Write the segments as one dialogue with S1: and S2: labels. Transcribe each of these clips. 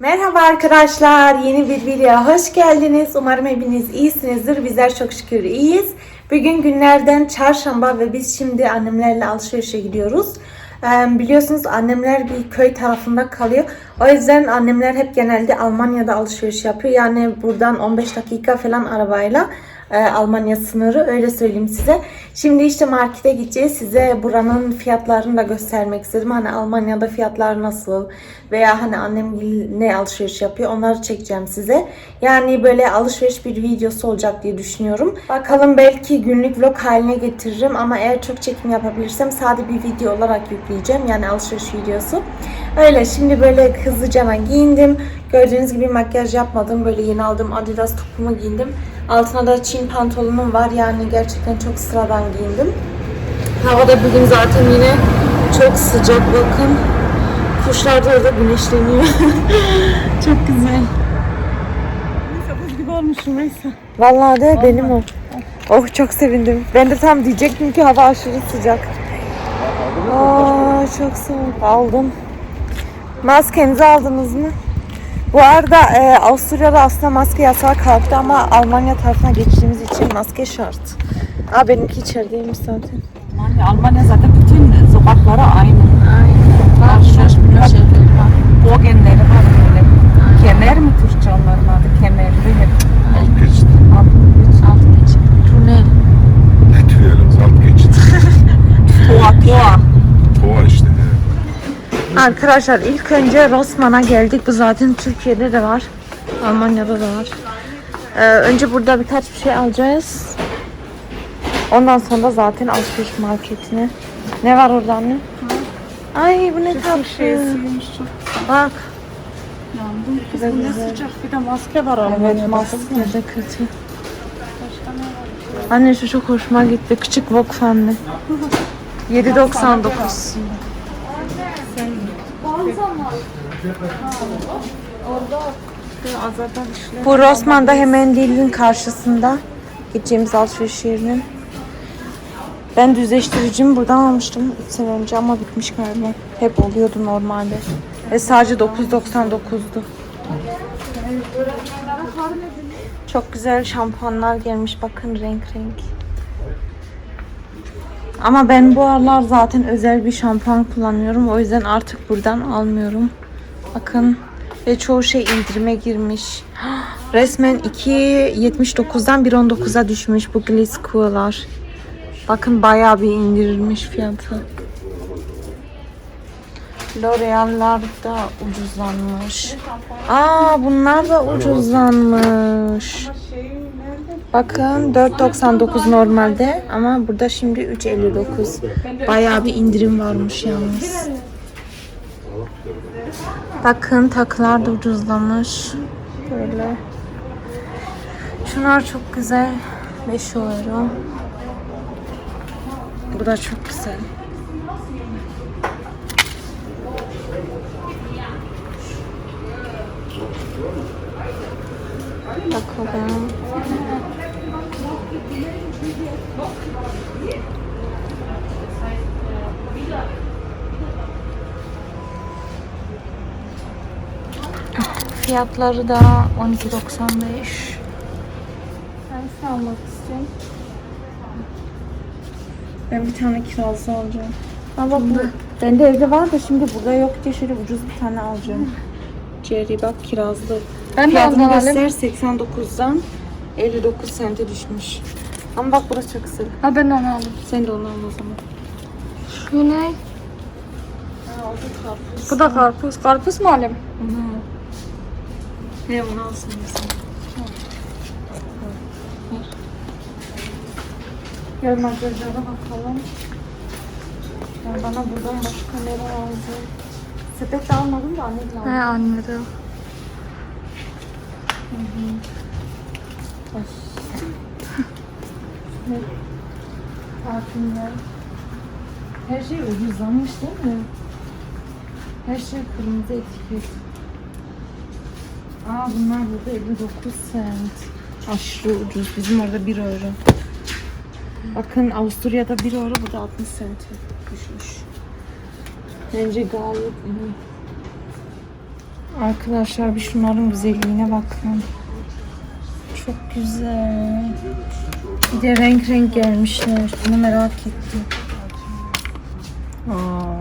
S1: Merhaba arkadaşlar, yeni bir videoya hoş geldiniz. Umarım hepiniz iyisinizdir. Bizler çok şükür iyiyiz. Bugün günlerden çarşamba ve biz şimdi annemlerle alışverişe gidiyoruz. Biliyorsunuz annemler bir köy tarafında kalıyor. O yüzden annemler hep genelde Almanya'da alışveriş yapıyor. Yani buradan 15 dakika falan arabayla Almanya sınırı öyle söyleyeyim size. Şimdi işte markete gideceğiz. Size buranın fiyatlarını da göstermek istedim. Hani Almanya'da fiyatlar nasıl veya hani annem ne alışveriş yapıyor onları çekeceğim size. Yani böyle alışveriş bir videosu olacak diye düşünüyorum. Bakalım belki günlük vlog haline getiririm ama eğer çok çekim yapabilirsem sade bir video olarak yükleyeceğim. Yani alışveriş videosu. Öyle şimdi böyle hızlıca giyindim. Gördüğünüz gibi makyaj yapmadım. Böyle yeni aldığım Adidas topumu giyindim. Altına da çin pantolonum var. Yani gerçekten çok sıradan giyindim. Havada bugün zaten yine çok sıcak bakın. Kuşlar da orada güneşleniyor. çok güzel.
S2: Sabır gibi olmuşum neyse.
S1: Vallahi de benim o. Oh çok sevindim. Ben de tam diyecektim ki hava aşırı sıcak. Aa çok soğuk. Aldım. Maskenizi aldınız mı? Bu arada e, Avusturya'da aslında maske yasağı kalktı ama Almanya tarafına geçtiğimiz için maske şart. Aa benimki içerideymiş zaten.
S2: Almanya, Almanya zaten bütün sokakları aynı. Aynen. Bogenleri var böyle. Kemer mi Türkçe onların adı? Kemerli hep.
S3: Alt geçit.
S2: Alt geçit.
S1: Tünel.
S3: Ne tüyelim alt geçit.
S2: Toa toa.
S1: Arkadaşlar ilk önce Rossmann'a geldik. Bu zaten Türkiye'de de var. Almanya'da da var. Ee, önce burada birkaç bir şey alacağız. Ondan sonra zaten alışveriş marketine. Ne var orada anne? Ay bu ne tatlı.
S2: Çok
S1: Bak.
S2: yandım. Kız bu ne sıcak bir de maske var Almanya'da.
S1: Evet maske de kötü. Anne şu çok hoşuma gitti. Küçük Vokfenli. 7.99. Bu Rossmann'da hemen Lidl'in karşısında gideceğimiz alışveriş yerinin. Ben düzleştiricimi buradan almıştım 3 sene önce ama bitmiş galiba. Hep oluyordu normalde. Ve sadece 9.99'du. Çok güzel şampuanlar gelmiş bakın renk renk. Ama ben bu aralar zaten özel bir şampuan kullanıyorum. O yüzden artık buradan almıyorum. Bakın ve çoğu şey indirime girmiş. Resmen 2.79'dan 1.19'a düşmüş bu Gliss. Bakın bayağı bir indirilmiş fiyatı. L'Oreal'lar da ucuzlanmış. Aa bunlar da ucuzlanmış. Bakın 4.99 normalde ama burada şimdi 3.59. Bayağı bir indirim varmış yalnız. Bakın takılar da ucuzlamış. Böyle. Şunlar çok güzel. 5 euro. Bu da çok güzel. Bakalım. Fiyatları da 12.95.
S2: Ben almak istiyorum.
S1: Ben bir tane kirazlı alacağım. Ama bu bende evde var da şimdi burada yok diye şöyle ucuz bir tane alacağım. Cherry bak kirazlı.
S2: Ben de
S1: Fiyatını
S2: ondan alayım.
S1: göster 89'dan 59 sente düşmüş. Ama bak burası çok güzel.
S2: Ha ben onu alayım.
S1: Sen de onu al o zaman.
S2: Şu ne? Bu da karpuz. Karpuz mu alayım?
S1: Ne onu alsın mesela.
S2: Gel makyajlara bakalım. Ya bana buradan başka ne lazım?
S1: Sepet de almadım da anne de aldım.
S2: He de.
S1: Parfümler. Her şey ucuzlanmış değil mi? Her şey kırmızı etiket. Aa bunlar burada 59 cent. Aşırı ucuz. Bizim orada 1 euro. Bakın Avusturya'da 1 euro burada 60 cent düşmüş. Bence gayet iyi. Arkadaşlar bir şunların güzelliğine bakın. Çok güzel. Bir de renk renk gelmişler. Bunu merak ettim. Aa.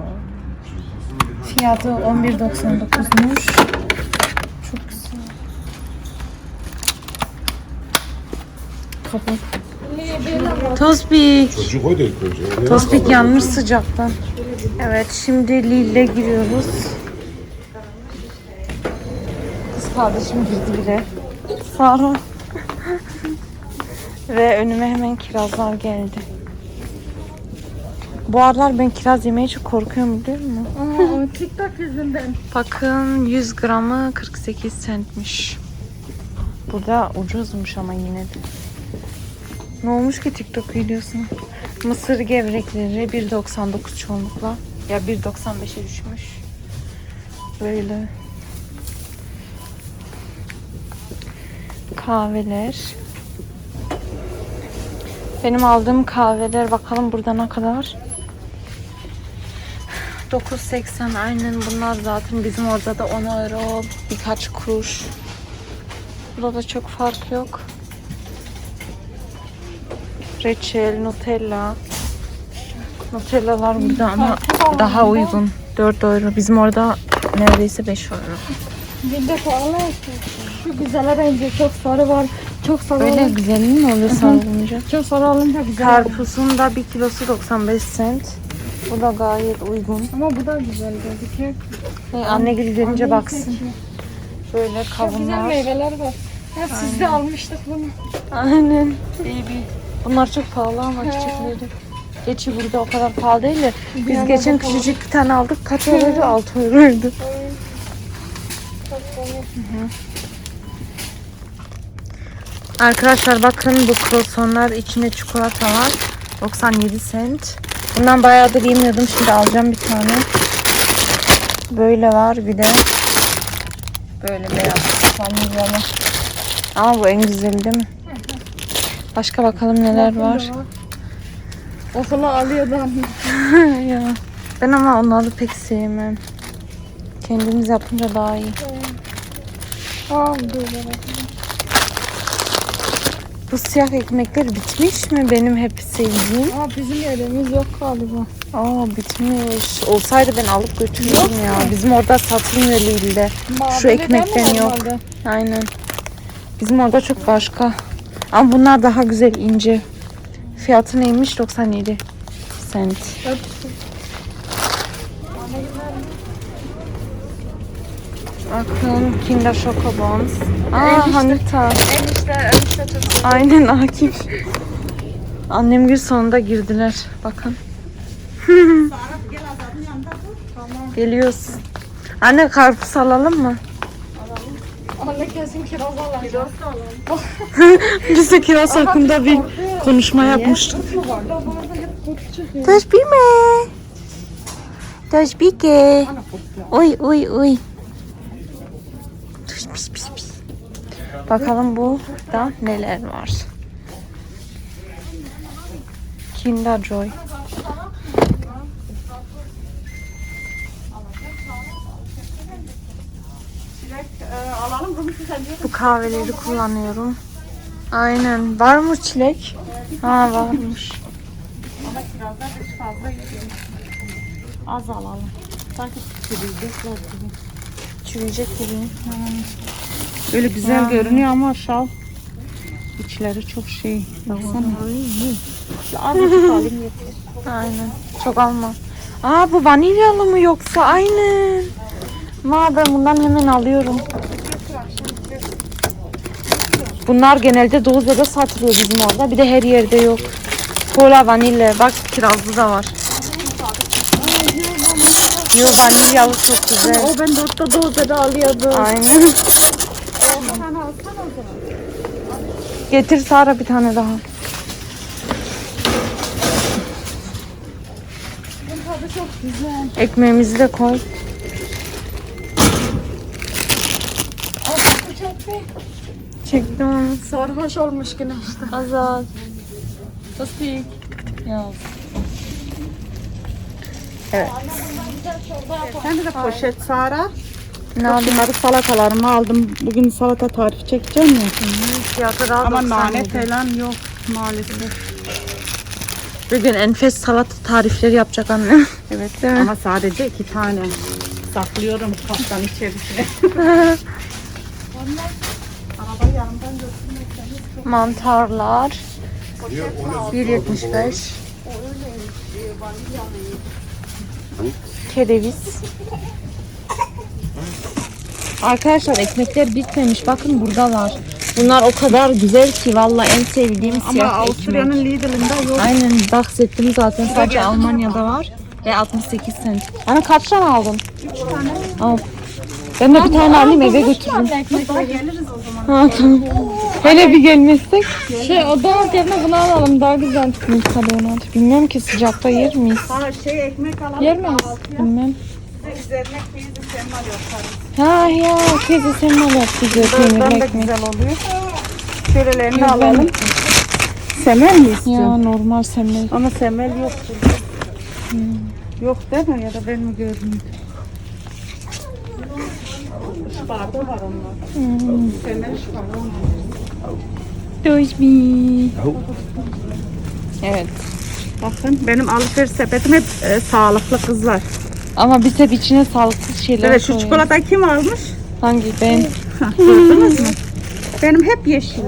S1: Fiyatı 11.99'muş. Çok güzel. Kapat. Tospik.
S3: Çocuk oydu ilk önce.
S1: Tospik yanmış sıcaktan. Evet şimdi Lille'e giriyoruz. Kız kardeşim girdi bile. Sara. Ve önüme hemen kirazlar geldi. Bu aralar ben kiraz yemeye çok korkuyorum değil mi?
S2: Aa, TikTok yüzünden.
S1: Bakın 100 gramı 48 centmiş. Burada ucuzmuş ama yine de. Ne olmuş ki TikTok videosuna? Mısır gevrekleri 1.99 çoğunlukla. Ya 1.95'e düşmüş. Böyle. Kahveler. Benim aldığım kahveler bakalım burada ne kadar. 9.80 aynen bunlar zaten bizim orada da 10 euro birkaç kuruş. Burada da çok fark yok. Reçel, Nutella. Nutellalar burada ama daha uygun. 4 euro. Bizim orada neredeyse 5 euro.
S2: Bir de pahalı. Şu güzel rengi çok sarı var. Çok sarı
S1: Böyle
S2: olunca-
S1: güzel mi oluyor sarılınca?
S2: Çok sarı olunca güzel.
S1: Karpuzun da 1 kilosu 95 cent. Bu da gayet uygun.
S2: Ama bu da güzel gözüküyor.
S1: Ee, Anne gelince
S2: Anneyi
S1: baksın.
S2: seçiyor.
S1: Böyle
S2: Çok güzel
S1: kavunlar.
S2: meyveler var. Ya siz de almıştık bunu.
S1: Aynen. Baby. Bunlar çok pahalı ama küçükleri. Geçi burada o kadar pahalı değil de biz
S2: yana
S1: geçen küçücük bir tane aldık. Kaç euroydu? 6 euroydu. Arkadaşlar bakın bu croissantlar içinde çikolata var. 97 cent. Bundan bayağıdır yemiyordum. Şimdi alacağım bir tane. Böyle var bir de. Böyle beyaz vanilyalı. Ama bu en güzeli değil mi? Başka bakalım neler var.
S2: Okula alıyordu
S1: ya. Ben ama onları pek sevmem. Kendimiz yapınca daha iyi.
S2: Aa böyle bak.
S1: Bu siyah ekmekler bitmiş mi? Benim hep sevdiğim.
S2: Aa bizim yerimiz yok galiba.
S1: Aa bitmiş. Olsaydı ben alıp götürürdüm ya. Bizim orada satılmıyor Lille'de. Şu ekmekten
S2: mi
S1: yok.
S2: normalde?
S1: Aynen. Bizim orada çok başka. Ama bunlar daha güzel ince. Fiyatı neymiş? 97 cent. Bakın Kinder Choco Bones. Aa Hanita.
S2: Enişte, enişte çok
S1: Aynen Akif. Annem gün sonunda girdiler. Bakın. Geliyoruz. Anne karpuz alalım mı?
S2: Anne kesin kiraz alalım.
S1: Biz de kiraz hakkında bir konuşma yapmıştık. Taş bilme. Taş bike. Oy oy oy. Pis pis pis. Bakalım burada neler var. Kinder Joy. Bu kahveleri kullanıyorum. Aynen. Var mı çilek? Ha varmış.
S2: Ama kirazlar fazla. Az alalım. Sanki çürüyecekler
S1: Çürüyecek gibi.
S2: Böyle güzel
S1: Yani.
S2: görünüyor ama şal içleri çok şey. Baksana. Azıcık alayım yeter.
S1: Aynen. Çok alma. Aa bu vanilyalı mı yoksa? Aynen. Ma ben bundan hemen alıyorum. Bunlar genelde Doğu'da satılıyor bizim orada. Bir de her yerde yok. Kola vanilya. Bak kirazlı da var. Yo vanilyalı çok güzel.
S2: O ben dörtte dozada alıyordum.
S1: Aynen. Getir Sara bir tane daha.
S2: Tadı çok güzel.
S1: Ekmeğimizi de koy. Çektim.
S2: Sarhoş olmuş yine işte.
S1: Azat.
S2: Tasdik.
S1: Yaz. Evet.
S2: Sen de poşet Sara.
S1: Ne
S2: Bak
S1: aldın?
S2: Bunları salatalarımı aldım. Bugün salata tarifi çekeceğim ya.
S1: Fiyatı daha
S2: Ama
S1: 90
S2: nane falan yok maalesef.
S1: Bugün enfes salata tarifleri yapacak annem.
S2: Evet
S1: Değil mi?
S2: ama sadece iki tane saklıyorum kaptan içerisine.
S1: Mantarlar. 1.75. Kereviz. Arkadaşlar ekmekler bitmemiş. Bakın buradalar. Bunlar o kadar güzel ki valla en sevdiğim
S2: Ama
S1: siyah
S2: Avusturya'nın
S1: ekmek.
S2: Lidl'ında yok.
S1: Aynen bahsettim zaten sadece Almanya'da var ve 68 cent. Hani kaç tane aldın? 3 tane. Al. Ben de bir tane alayım eve götürürüm.
S2: Daha geliriz o zaman.
S1: Ha, tamam. Hele bir gelmezsek. Şey o donat yerine bunu alalım daha güzel. Milka donat. Bilmiyorum ki sıcakta yer miyiz?
S2: Ha şey ekmek alalım.
S1: Yer miyiz? Bilmem.
S2: Üzerine kıyızı semal yaparız.
S1: Ha ya teyze sen ne yap bize peynirli
S2: Buradan da güzel oluyor. Şörelerini alalım. Semel mi
S1: Ya
S2: istiyorsun?
S1: normal semel.
S2: Ama semel yok burada. Yok değil mi? Ya da ben mi görmüyorum? Barda var onlar. Semel şubarda
S1: Durch me. Evet.
S2: Bakın benim alışveriş sepetim hep e, sağlıklı kızlar.
S1: Ama biz hep içine sağlıksız şeyler
S2: Evet şu
S1: koyuyoruz.
S2: çikolatayı kim almış?
S1: Hangi ben?
S2: Hah, Gördünüz mü? Benim hep yeşillik.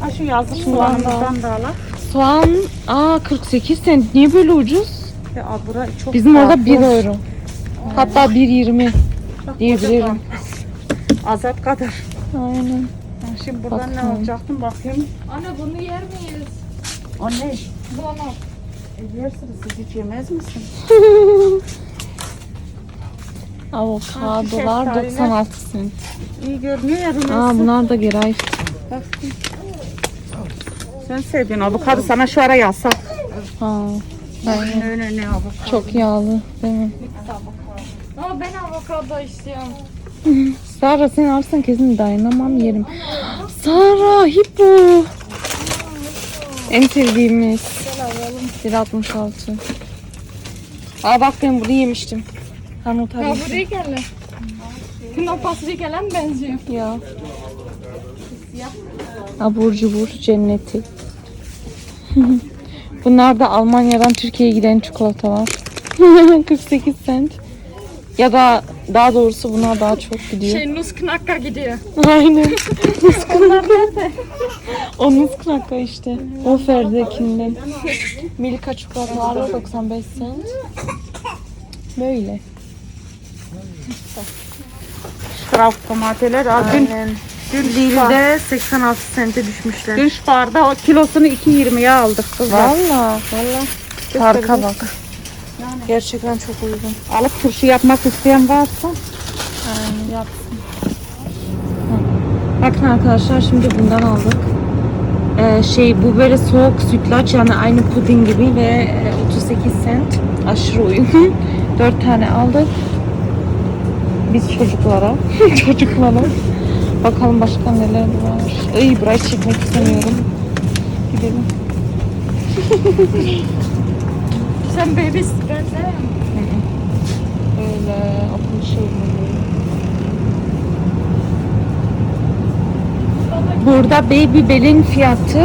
S2: Ha şu yazlık soğanımızdan da alalım.
S1: Soğan aa 48 cent. Niye böyle ucuz?
S2: Ya bura çok
S1: Bizim orada
S2: farklı.
S1: 1 euro. Hatta 1.20 diyebilirim.
S2: Azat kadar.
S1: Aynen.
S2: Şimdi buradan ne
S1: Bakın.
S2: alacaktım bakayım.
S4: Anne bunu yer miyiz?
S2: O ne?
S4: Bunu.
S2: E, yersiniz siz hiç yemez misin?
S1: Avokadolar
S2: şeftaliler.
S1: 96 cent.
S2: İyi görünüyor ya Rümeysa.
S1: Aa bunlar da geray.
S2: Bak. Sen sevdiğin avokado sana şu ara yasak.
S1: Ha. Aynen.
S2: Ne ne ne avokado.
S1: Çok yağlı değil mi?
S4: Ama ben avokado istiyorum.
S1: Sara sen alırsan kesin dayanamam yerim. Sara hippo. En sevdiğimiz. 1.66. Aa bak ben bunu yemiştim. Hanut
S4: Ya
S1: abi.
S4: bu değil gelen. Knopası değil gelen benziyor.
S1: Ya. Abur cubur cenneti. Bunlar da Almanya'dan Türkiye'ye giden çikolatalar. 48 cent. Ya da daha doğrusu bunlar daha çok gidiyor.
S4: Şey Nussknacker gidiyor.
S1: Aynen. o Nussknacker işte. O Ferdekinden. Milka çikolataları 95 cent. Böyle.
S2: Kraft domateler. Dün,
S1: Aynen.
S2: dün,
S1: Lidl'de 86 sente düşmüşler.
S2: dün barda o kilosunu 2.20'ye aldık kızlar.
S1: Valla. Valla. Farka bak. Gerçekten çok uygun.
S2: Alıp turşu yapmak isteyen varsa
S1: Aynen yapsın. Bakın arkadaşlar şimdi bundan aldık. Ee, şey bu böyle soğuk sütlaç yani aynı puding gibi ve e, 38 cent. Aşırı uygun. 4 tane aldık. Biz çocuklara. çocuklara. Bakalım başka neler var. Iy burayı çekmek istemiyorum. Gidelim.
S4: Sen baby ben de.
S1: Böyle akıl şeyleri. Burada Baby Bell'in fiyatı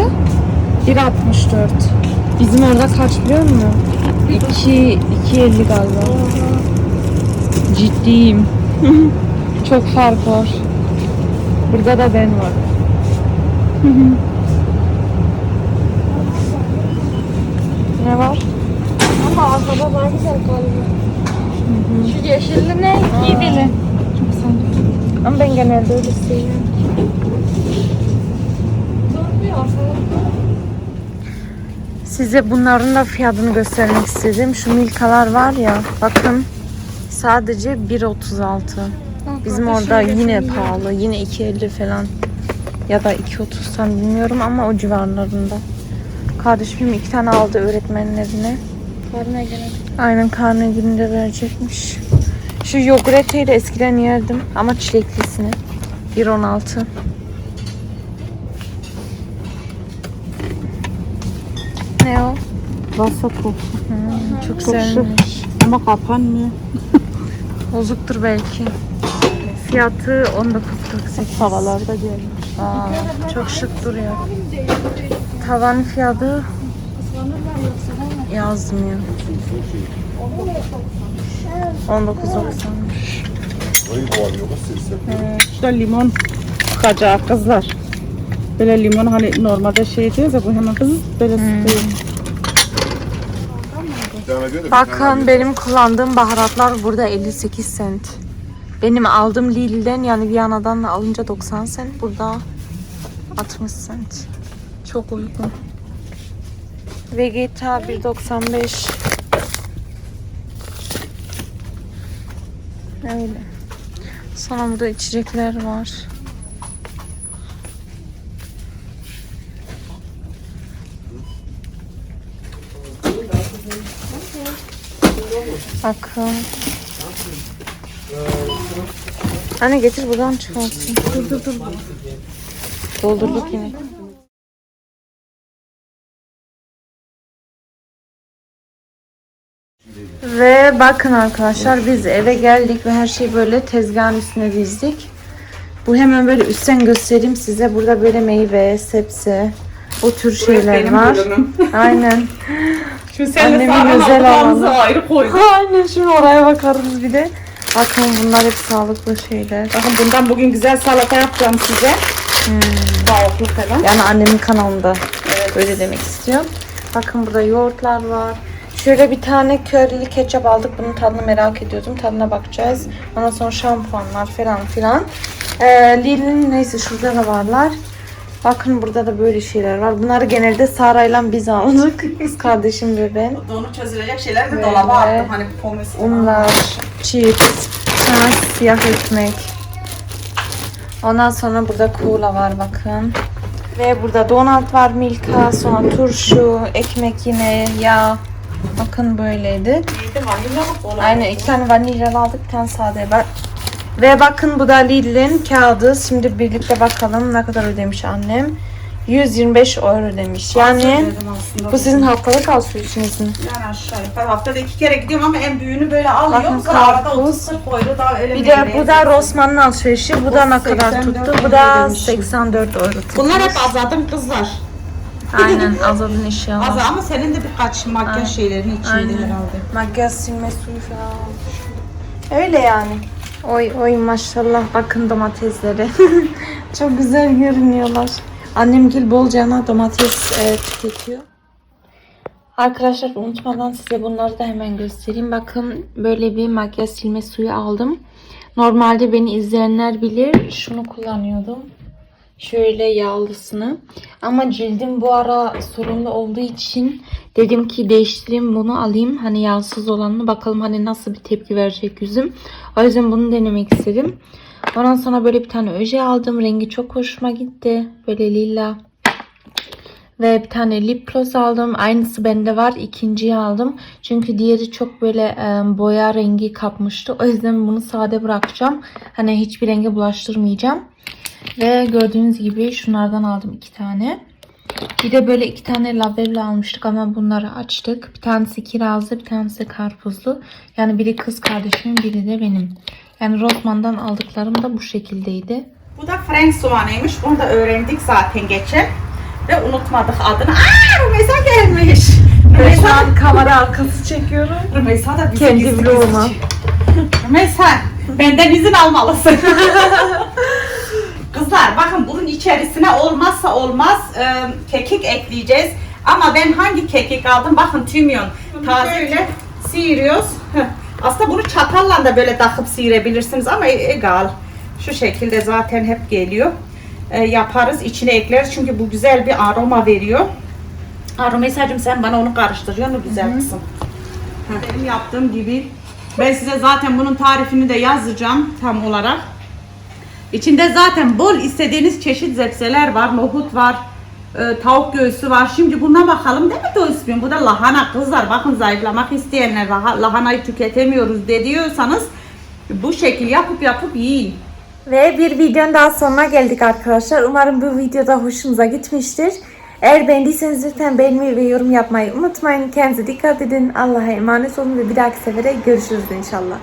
S1: 1.64. Bizim orada kaç biliyor musun? 2 2.50 galiba. Ciddiyim. Çok fark var. Burada da ben var?
S4: Ama güzel. Şu yeşilli ne? Gidili.
S1: Çok sanki. Ama ben genelde öyle seviyorum. Size bunların da fiyatını göstermek istedim. Şu milkalar var ya bakın sadece 1.36. Bizim orada yine pahalı. Yine 2.50 falan. Ya da 2.30 tam bilmiyorum ama o civarlarında. Kardeşim iki tane aldı öğretmenlerine.
S4: Karnına gelen.
S1: Aynen karne gününde verecekmiş. Şu yogurteyi de eskiden yerdim ama çileklisini. 1.16. Ne o?
S2: Vasat kokusu.
S1: Çok
S2: Çok şık.
S1: sevmiş.
S2: Ama kapanmıyor.
S1: Bozuktur belki. fiyatı 19.48.
S2: Havalarda gelmiş.
S1: Aa, çok şık duruyor. Tavan fiyatı yazmıyor. 19.90.
S3: Burayı kovalıyoruz sesler.
S2: Şurada limon sıkacak kızlar. Böyle limon hani normalde şey diyoruz ya bu hemen kız böyle sıkıyor.
S3: Tane
S1: Bakın benim kullandığım baharatlar burada 58 cent. Benim aldığım Lidl'den yani Viyana'dan alınca 90 cent. Burada 60 cent. Çok uygun. Vegeta 1.95. Öyle. Sonra burada içecekler var. Bakın. Anne getir buradan çıkarsın. Dur dur dur. Doldurduk yine. Ve bakın arkadaşlar biz eve geldik ve her şeyi böyle tezgahın üstüne dizdik. Bu hemen böyle üstten göstereyim size. Burada böyle meyve, sebze, o tür şeyler var. Aynen.
S2: Şu
S1: Annemin özel alanı.
S2: ayrı koydum.
S1: Aynen şimdi oraya bakarız bir de. Bakın bunlar hep sağlıklı şeyler.
S2: Bakın bundan bugün güzel salata yapacağım size. Tavuklu falan.
S1: Yani annemin kanalında öyle demek istiyorum. Bakın burada yoğurtlar var. Şöyle bir tane körili ketçap aldık. Bunun tadını merak ediyordum. Tadına bakacağız. Ondan sonra şampuanlar falan filan. Ee, Lidl'in neyse şurada da varlar. Bakın burada da böyle şeyler var. Bunları genelde Sara'yla biz aldık. Kız kardeşim ve ben.
S2: Donu çözülecek şeyler de dolaba attım. Hani pomes falan.
S1: Unlar, chips, sonra siyah ekmek. Ondan sonra burada kola var bakın. Ve burada donat var, milka, sonra turşu, ekmek yine, yağ. Bakın böyleydi. Aynen iki tane vanilyalı aldık, bir tane sade var. Ve bakın bu da Lidl'in kağıdı. Şimdi birlikte bakalım ne kadar ödemiş annem. 125 euro ödemiş. Yani bu sizin haftalık alışverişiniz mi?
S2: Yani aşağı yukarı haftada iki kere gidiyorum ama en büyüğünü böyle alıyorum.
S1: Karpuz.
S2: 30 40 koydu daha öyle
S1: Bir de bu da Rossmann'ın alışverişi. Bu da ne kadar
S2: 84
S1: tuttu? Bu
S2: euro
S1: da
S2: ödemiş.
S1: 84 euro tuttu.
S2: Bunlar hep azaldım kızlar.
S1: Aynen Azad'ın eşyaları.
S2: Az ama senin de birkaç makyaj şeylerin içiydi
S1: Aynen.
S2: herhalde.
S1: Makyaj silme suyu falan. Öyle yani. Oy oy maşallah bakın domatesleri. Çok güzel görünüyorlar. Annemgil bolcana domates e, tüketiyor. Arkadaşlar unutmadan size bunları da hemen göstereyim. Bakın böyle bir makyaj silme suyu aldım. Normalde beni izleyenler bilir. Şunu kullanıyordum. Şöyle yağlısını. Ama cildim bu ara sorunlu olduğu için dedim ki değiştireyim bunu alayım. Hani yağsız olanını bakalım hani nasıl bir tepki verecek yüzüm. O yüzden bunu denemek istedim. Ondan sonra böyle bir tane öje aldım. Rengi çok hoşuma gitti. Böyle lila. Ve bir tane lip gloss aldım. Aynısı bende var. İkinciyi aldım. Çünkü diğeri çok böyle e, boya rengi kapmıştı. O yüzden bunu sade bırakacağım. Hani hiçbir renge bulaştırmayacağım. Ve gördüğünüz gibi şunlardan aldım iki tane. Bir de böyle iki tane labelli almıştık ama bunları açtık. Bir tanesi kirazlı, bir tanesi karpuzlu. Yani biri kız kardeşimin, biri de benim. Yani Rossmann'dan aldıklarım da bu şekildeydi.
S2: Bu da Frank soğanıymış. Bunu da öğrendik zaten geçen. Ve unutmadık adını. Aa Rümeysa gelmiş. Rümeysa,
S1: kamera arkası çekiyorum.
S2: Rümeysa da bize
S1: Kendi
S2: gizli gizli
S1: vloguma.
S2: çekiyor. Rümeysa benden izin almalısın. Kızlar bakın bunun içerisine olmazsa olmaz e, kekik ekleyeceğiz. Ama ben hangi kekik aldım? Bakın tümyon. Taze öyle sıyırıyoruz. Heh. Aslında bunu çatalla da böyle takıp sıyırabilirsiniz ama e- egal. Şu şekilde zaten hep geliyor. E, yaparız içine ekleriz çünkü bu güzel bir aroma veriyor. Aromesacığım sen bana onu karıştırıyorsun güzel kısım. Heh. Benim yaptığım gibi ben size zaten bunun tarifini de yazacağım tam olarak. İçinde zaten bol istediğiniz çeşit zepseler var, nohut var, e, tavuk göğsü var. Şimdi buna bakalım değil mi Doyspin? Bu da lahana kızlar. Bakın zayıflamak isteyenler laha- lahanayı tüketemiyoruz de diyorsanız bu şekil yapıp yapıp yiyin.
S1: Ve bir videonun daha sonuna geldik arkadaşlar. Umarım bu videoda hoşunuza gitmiştir. Eğer beğendiyseniz lütfen beğenmeyi ve yorum yapmayı unutmayın. Kendinize dikkat edin. Allah'a emanet olun ve bir dahaki sefere görüşürüz inşallah.